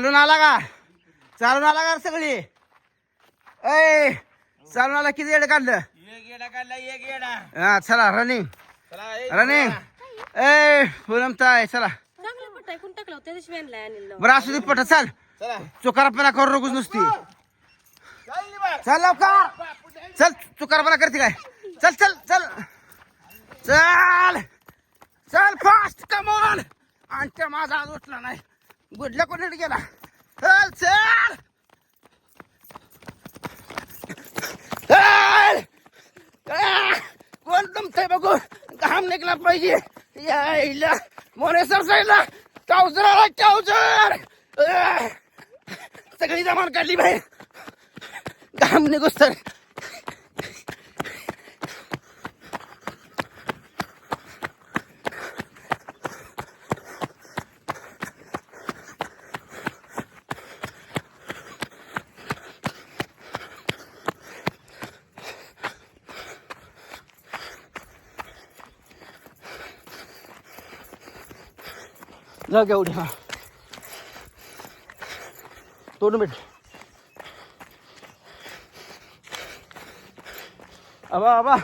चालून आला का? चालून आला का सगळी? ऐ चालून आला किती येड काढलं? एक येडा काढला एक येडा. हा चला रनिंग चला ए, रनिंग ए पूनमताय चला. चांगला पट्टा ऐकून टाकला होता? त्या दिवशी वेणला अनिल बरं असू दे पट चाल. चला. चुकारपणा करू नकोस नुसती. चल लवकर. चल चुकारपणा करते काय? चल चल चल. चल. चल फास्ट कमॉन आणि माझा आज उठला नाही. गुडला कोणी गेला चल चल! कोण तुमचं बघू? घाम निघला पाहिजे. यायला. मोनेसर साईडला. काउजर आला सगळी जमान काढली बाहेर. घाम निघोस तर. जाऊ घ्या उद्या हा तोडून भेट आबा आबा.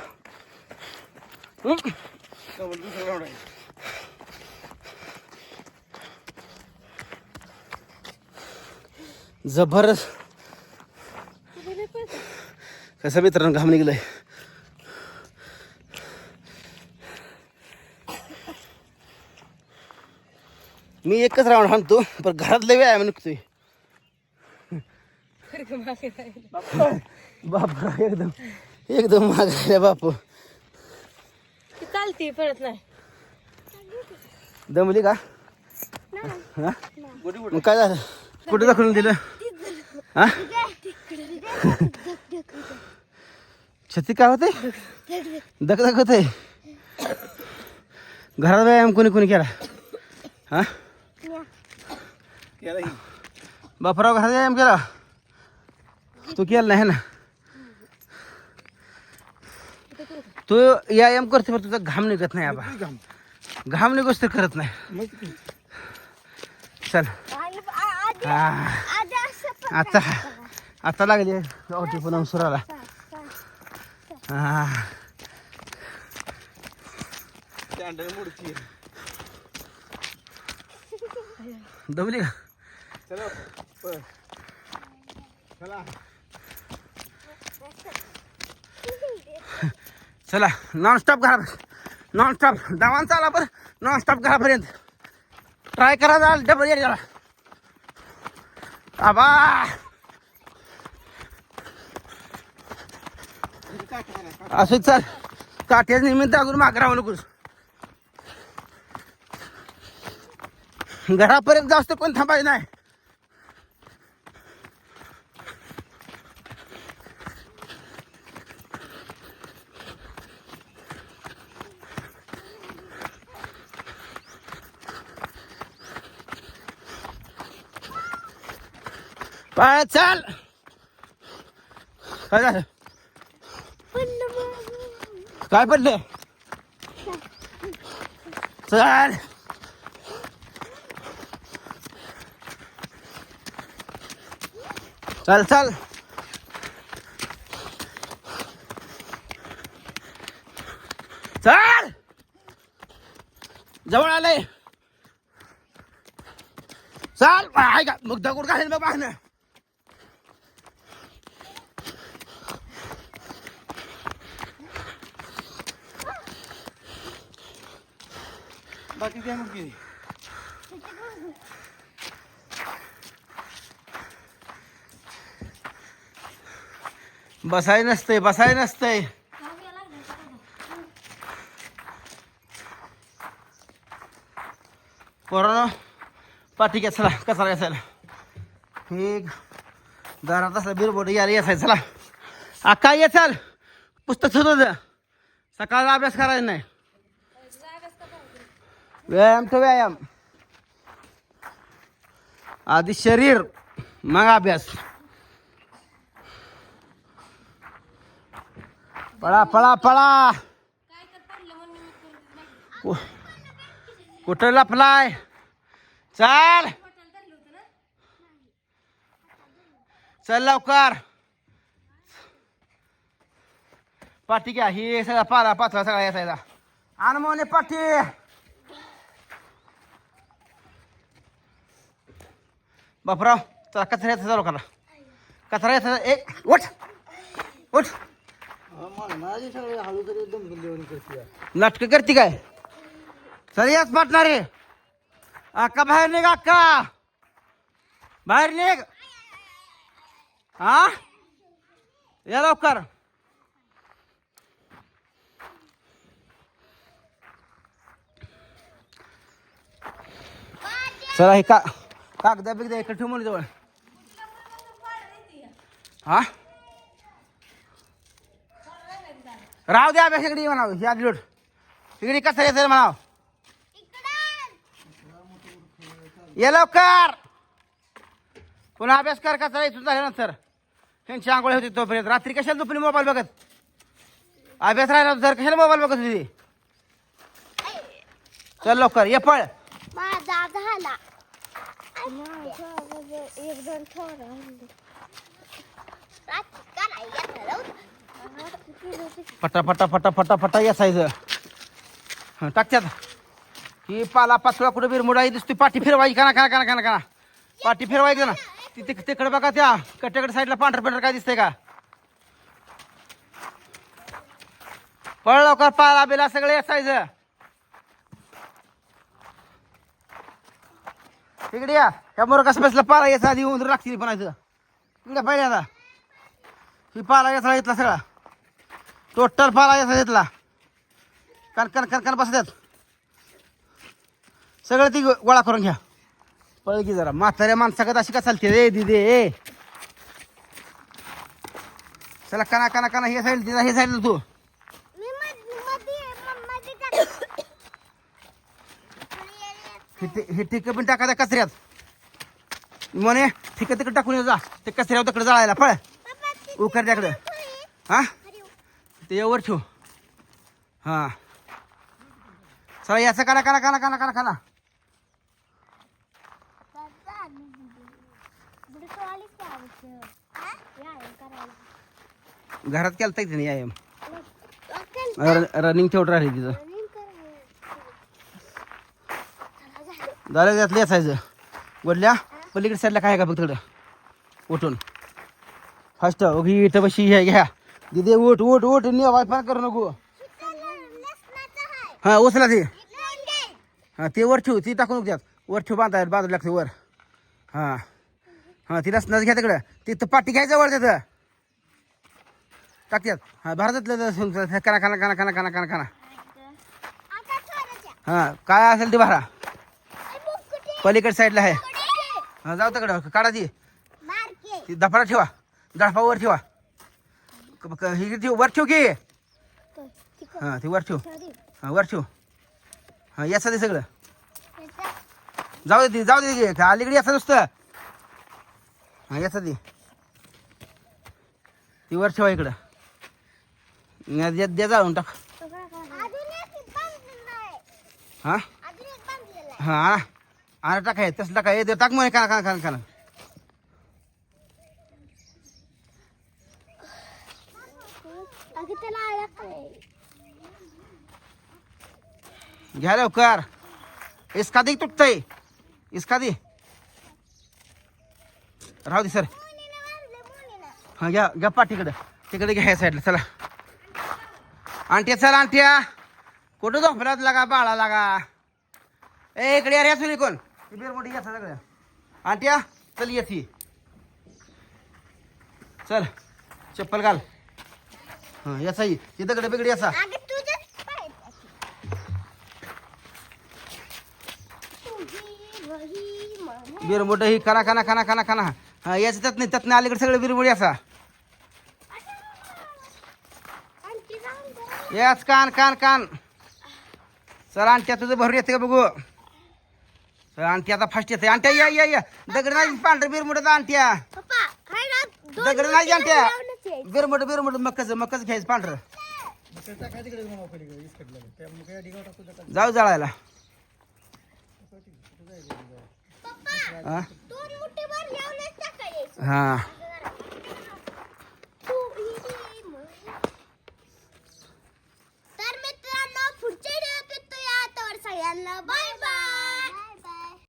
जबरदस्त कसं मित्रांनो घाम निघलंय मी एकच राऊंड हाणतो पण घरातले व्यायाम निघतोय बापरा एकदम एकदम मागायला बापू. चालती परत नाही. दमली का? हा? मग काय झालं? कुठे दाखवून दिलं? हा? छती काय होते? दक होते. घरात व्यायाम कोणी कोणी केला? ही. बापराव घरात व्यायाम केला तू केला नाही ना तू व्यायाम करते पण तुझा घाम निघत नाही आबा घाम. घाम निघोस तर करत नाही? चल हा. आता आता लागली गावठी पुन्हा सुराला हा दमली का? चला. चला. चला नॉन स्टॉप घरा नॉन स्टॉप दावान चाला बरं. नॉन स्टॉप घरापर्यंत. ट्राय करा जाल डबल येईल जरा. आबा. असं चाल. काठ्याच निमित्त अजून माग राहू नकोस. घरापर्यंत जास्त पण थांबायचं नाही. पाय चाल. काय झालं? काय पडलं? चल. चल चल. चल. जवळ आलंय. चल. आहे का? मग दगड घालेल मग पाहणं. बाकी काय मग? बसाय नसतंय बसाय नसतंय. कोरोना पाठी घ्या चला कचरा घ्यायचा एक दारात असला बिरबोट यायला यायचं चला. अक्का ये चाल. पुस्तक सुरू द्या सकाळचा अभ्यास करायचा नाही. व्यायाम तो व्यायाम. आधी शरीर मग अभ्यास. पळा पळा पळा. कुठं लपलाय? चाल. चल लवकर. पाठी घ्या ही सगळा पाला पाचवा सगळा यायचा. अनमोने पाठी. बापराव चला कचरा यायचा चालू करा. कचरा यायचा एक उठ. उठ. नाटक करते काय? सर याच पाटणार. रे अक्का बाहेर निघ अक्का बाहेर निघ. हा? या लवकर. सर हे का कागदा बिगदा इकडे ठेवून जवळ हा? राहू द्या अभ्यास इकडे म्हणाव ही आधी लोट. इकडे कसं यायचं म्हणाव? ये लवकर. पुन्हा अभ्यास कर कसा यायचं झाल्यानंतर. त्यांची आंघोळ होती तोपर्यंत. रात्री कशाला दुपारी मोबाईल बघत? अभ्यास राहिला तर कशाला मोबाईल बघत होती? चल लवकर ये पळ. माझा झाला. एक दोन थोडं फटा फटा फटा फटा फटा यासायचं टाकत्यात ही पाला पाचवा कुठं बिरमुडाई दिसते पाठी फिरवायची काना काना काना काना काना पाठी फिरवायची ना तिथे तिकडे बघा त्या. कट्ट्याकडे साईडला पांढर पांढर काय दिसतंय का? पळ लवकर पाला बिला सगळे यासायचं तिकडे या. ह्या कसं बसलं पाला याचा आधी उंदर लागतील पण इकडे पहिल्यांदा ही पाला याचा घेतला सगळा. टोटल पाला याचा घेतला कण कण कण कण बसतात सगळं ती गोळा करून घ्या. पळ की जरा. म्हाताऱ्या माणसाकडे अशी का चालते रे दिदे? ए चला कना कना कना हे साईड हे साईड तू. हे ठिक पण टाका त्या कचऱ्यात. म्हणे ठिक तिकडे टाकून जा. ते कचऱ्यावर तिकडे जाळायला. पळ. उकर त्याकडे. हा? ते यावर ठेव. हा. चला याचं काला करा काला करा करा करा घरात केलं नाही यायम रनिंग ठेवत राहिली तिचं झालं असायचं. याचायचं वडल्या पलीकडे साईडला काय का बघ तिकडं? उठून. फास्ट ओघी इथं बशी घ्या घ्या. दिदे उठ उठ उठ नि वायफाय करू नको. हा उचला ते. हा ते वर ठेव ती टाकून त्यात. वर ठेव बांधा बाजूला लागते वर. हा हा ती लसणाच घ्या तिकडं. तिथं पाठी घ्यायचं वर त्याचं. टाकत्यात हा भारतातलं कना कना कना कना कना कना कना हा काय असेल ते भरा. पलीकडे साईडला आहे. हा जाऊ तिकडं. काढा ती. ती दफाडा ठेवा. दडपा वर ठेवा. क- क- ही ठेव वर ठेव की. हा ती वर ठेव. हा वर ठेव. हा याचं सगळं. जाऊ दे ती जाऊ दे ती. अलीकडे याचं नुसतं. हा याचं ती ती वर ठेवा इकडं. या- द्या द्या जाळून टाक. हा? हा आणा. आणा टाका हे तसं टाका. हे दे, टाक मग. काना काना काना काना घ्या लवकर. इसका दे तुटतंय. इसका दे. राहू दे सर. हा घ्या घ्या तिकडं. तिकडे घ्या या साईडला चला. आंट्या चला आंट्या कुठं झोपलात लागा बाळा लागा? ए इकडे अरे असू कोण? बिर मोठी घ्या सगळं आंट्या चल येते चल चप्पल घाल. हा याचा ये. दगड बिगड याचा. बिरमुट ही कना कना कना कना कना हा याचं त्यात नाही त्यात नाही अलीकडे सगळं बिरमुड याचा. याच कान कान कान. चल आणत्या तुझं भरून येते का बघू? चल आणती आता फास्ट येते आणत्या या या या. दगड नाही पांढरं बिरमुड आणत्या दगड नाही आणत्या बिरमट बिरमट मक्काच मक्काच घ्यायचं पांढरं. जाऊ जाळायला. हा? तर मित्रांनो पुढच्या सगळ्यांना बाय बाय.